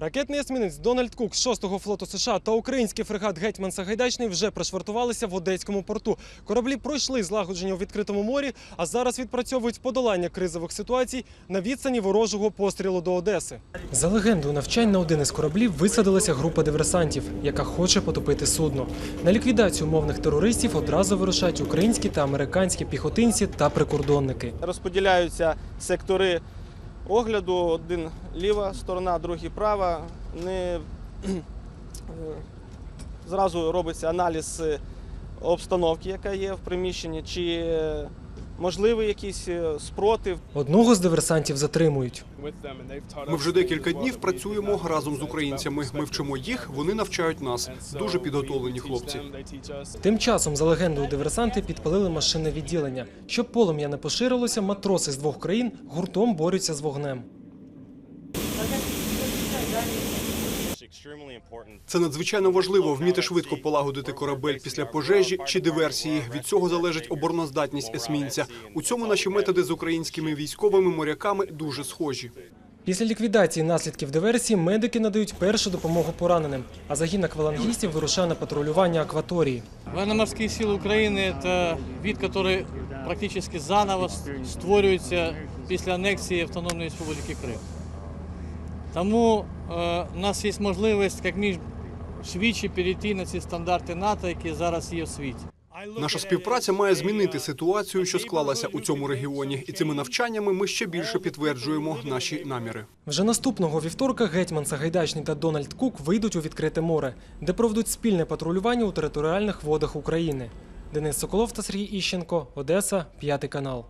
Ракетний есмінець Дональд Кук з 6-го флоту США та український фрегат Гетьман Сагайдачний вже пришвартувалися в Одеському порту. Кораблі пройшли злагодження у відкритому морі, а зараз відпрацьовують подолання кризових ситуацій на відстані ворожого пострілу до Одеси. За легендою навчань на один із кораблів висадилася група диверсантів, яка хоче потопити судно. На ліквідацію мовних терористів одразу вирушають українські та американські піхотинці та прикордонники. розподіляються сектори огляду: один ліва сторона, другий права. Не зразу робиться аналіз е, обстановки, яка є в приміщенні, чи е, можливий якийсь е, спротив. Одного з диверсантів затримують. Ми вже декілька днів працюємо разом з українцями. Ми вчимо їх, вони навчають нас. Дуже підготовлені хлопці. Тим часом, за легендою, диверсанти підпалили машинне відділення. Щоб полум'я не поширилося, матроси з двох країн гуртом борються з вогнем. Це надзвичайно важливо вміти швидко полагодити корабель після пожежі чи диверсії. Від цього залежить обороноздатність есмінця. У цьому наші методи з українськими військовими моряками дуже схожі. Після ліквідації наслідків диверсії медики надають першу допомогу пораненим, а загін аквалангістів вирушає на патрулювання акваторії. Военно-морские силы Украины – это вид, который практически заново створюється після анексії Автономної Республіки Крим. Тому е, у нас є можливість як між швидше перейти на ці стандарти НАТО, які зараз є в світі. Наша співпраця має змінити ситуацію, що склалася у цьому регіоні, і цими навчаннями ми ще більше підтверджуємо наші наміри. Вже наступного вівторка гетьман Сагайдачний та Дональд Кук вийдуть у відкрите море, де проведуть спільне патрулювання у територіальних водах України. Денис Соколов та Сергій Іщенко, Одеса, п'ятий канал.